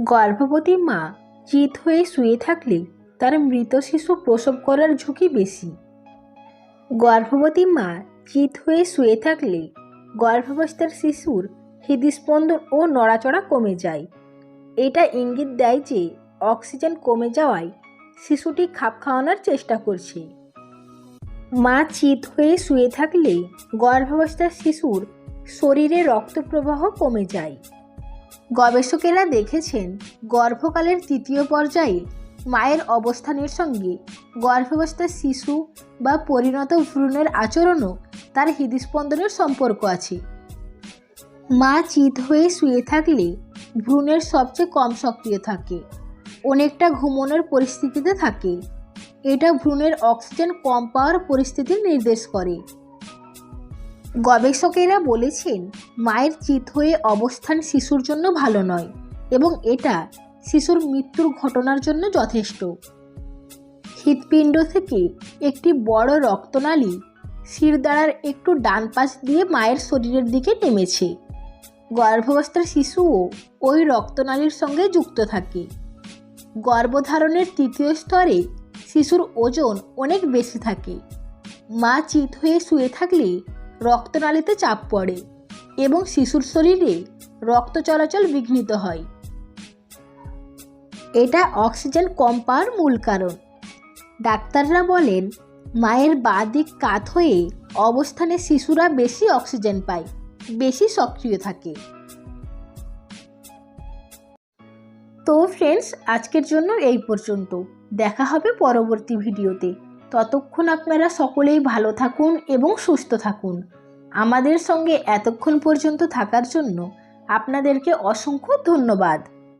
গর্ভবতী মা চিত হয়ে শুয়ে থাকলে তার মৃত শিশু প্রসব করার ঝুঁকি বেশি। গর্ভবতী মা চিত হয়ে শুয়ে থাকলে গর্ভাবস্থার শিশুর হৃদস্পন্দন ও নড়াচড়া কমে যায়। এটা ইঙ্গিত দেয় যে অক্সিজেন কমে যাওয়ায় শিশুটি খাপ খাওয়ানোর চেষ্টা করছে। মা চিত হয়ে শুয়ে থাকলে গর্ভাবস্থার শিশুর শরীরে রক্ত প্রবাহ কমে যায়। গবেষকেরা দেখেছেন, গর্ভকালের তৃতীয় পর্যায়ে মায়ের অবস্থানের সঙ্গে গর্ভাবস্থার শিশু বা পরিণত ভ্রূণের আচরণও তার হৃদস্পন্দনের সম্পর্ক আছে। মা চিত হয়ে শুয়ে থাকলে ভ্রূণের সবচেয়ে কম সক্রিয় থাকে, অনেকটা ঘুমনোর পরিস্থিতিতে থাকে। এটা ভ্রূণের অক্সিজেন কম পাওয়ার পরিস্থিতি নির্দেশ করে। গবেষকেরা বলেছেন, মায়ের চিত হয়ে অবস্থান শিশুর জন্য ভালো নয় এবং এটা শিশুর মৃত্যুর ঘটনার জন্য যথেষ্ট। হৃৎপিণ্ড থেকে একটি বড় রক্তনালী শিরদাঁড়ার একটু ডান পাশ দিয়ে মায়ের শরীরের দিকে নেমেছে। গর্ভাবস্থার শিশুও ওই রক্তনালীর সঙ্গে যুক্ত থাকে। গর্ভধারণের তৃতীয় স্তরে শিশুর ওজন অনেক বেশি থাকে। মা চিত হয়ে শুয়ে থাকলে রক্তনালীতে চাপ পড়ে এবং শিশুর শরীরে রক্ত চলাচল বিঘ্নিত হয়। এটা অক্সিজেন কম পাওয়ার মূল কারণ। ডাক্তাররা বলেন, মায়ের বাঁ দিক কাত হয়ে অবস্থানে শিশুরা বেশি অক্সিজেন পায়, বেশি সক্রিয় থাকে। তো ফ্রেন্ডস আজকের জন্য এই পর্যন্ত। দেখা হবে পরবর্তী ভিডিওতে। ততক্ষণ আপনারা সকলেই ভালো থাকুন এবং সুস্থ থাকুন। আমাদের সঙ্গে এতক্ষণ পর্যন্ত থাকার জন্য আপনাদেরকে অসংখ্য ধন্যবাদ।